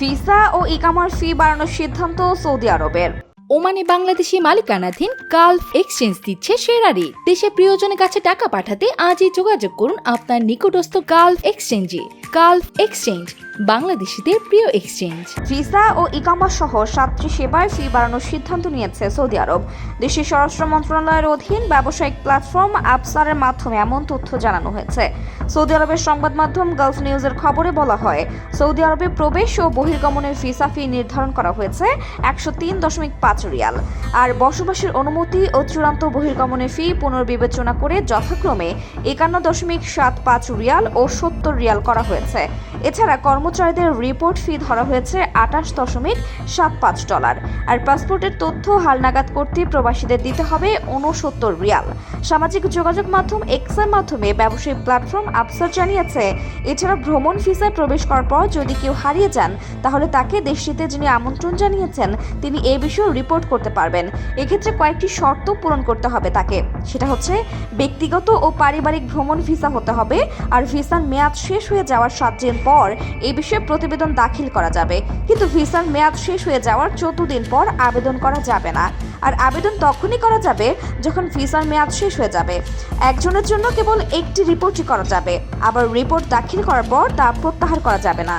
Visa ও ইকামার ফি বাড়ানোর সিদ্ধান্ত Saudi আরবের। ওমানে বাংলাদেশি মালিকানাধীন গালফ এক্সচেঞ্জ দিচ্ছে সেরা দেশে প্রিয়জনের কাছে টাকা পাঠাতে আজই যোগাযোগ করুন আপনার নিকটস্থ গালফ এক্সচেঞ্জে। গালফ এক্সচেঞ্জ বাংলাদেশিদের প্রিয় এক্সচেঞ্জ ভিসা ও ইকামা সহ সাতটি সেবায় ফি বাড়ানোর সিদ্ধান্ত নিয়েছে সৌদি আরব। দেশের স্বরাষ্ট্র মন্ত্রণালয়ের অধীন ব্যবসায়িক প্ল্যাটফর্ম আপসারের মাধ্যমে এমন তথ্য জানানো হয়েছে। সৌদি আরবের সংবাদ মাধ্যম গালফ নিউজের খবরে বলা হয়, সৌদি আরবে প্রবেশ ও বহির্গমনের ভিসা ফি নির্ধারণ করা হয়েছে একশো তিন দশমিক পাঁচ রিয়াল। আর বসবাসের অনুমতি ও চূড়ান্ত বহির্গমনের ফি পুনর্বিবেচনা করে যথাক্রমে একান্ন দশমিক সাত পাঁচ রিয়াল ও সত্তর রিয়াল করা হয়েছে। এছাড়া কর্মচারীদের রিপোর্ট ফি ধরা হয়েছে আঠাশ দশমিক সাত পাঁচ ডলার। আর পাসপোর্টের তথ্য হালনাগাদ করতে প্রবাসীদের দিতে হবে উনসত্তর রিয়াল। সামাজিক যোগাযোগ মাধ্যম এক্সের মাধ্যমে ব্যবসায়িক প্ল্যাটফর্ম আফসার জানিয়েছে এছাড়া ভ্রমণ ভিসায় প্রবেশ করার পর যদি কেউ হারিয়ে যান, তাহলে তাকে দেশটিতে যিনি আমন্ত্রণ জানিয়েছেন, তিনি এ বিষয়ে রিপোর্ট করতে পারবেন। এক্ষেত্রে কয়েকটি শর্ত পূরণ করতে হবে তাকে। সেটা হচ্ছে, ব্যক্তিগত ও পারিবারিক ভ্রমণ ভিসা হতে হবে, আর ভিসার মেয়াদ শেষ হয়ে যাওয়ার সাত দিন পর এই বিষয়ে প্রতিবেদন দাখিল করা যাবে। কিন্তু ভিসার মেয়াদ শেষ হয়ে যাওয়ার চোদ্দ দিন পর আবেদন করা যাবে না। আর আবেদন তখনই করা যাবে যখন ভিসার মেয়াদ শেষ হয়ে যাবে। একজনের জন্য কেবল একটি রিপোর্টই করা যাবে। আবার রিপোর্ট দাখিল করার পর তা প্রত্যাহার করা যাবে না।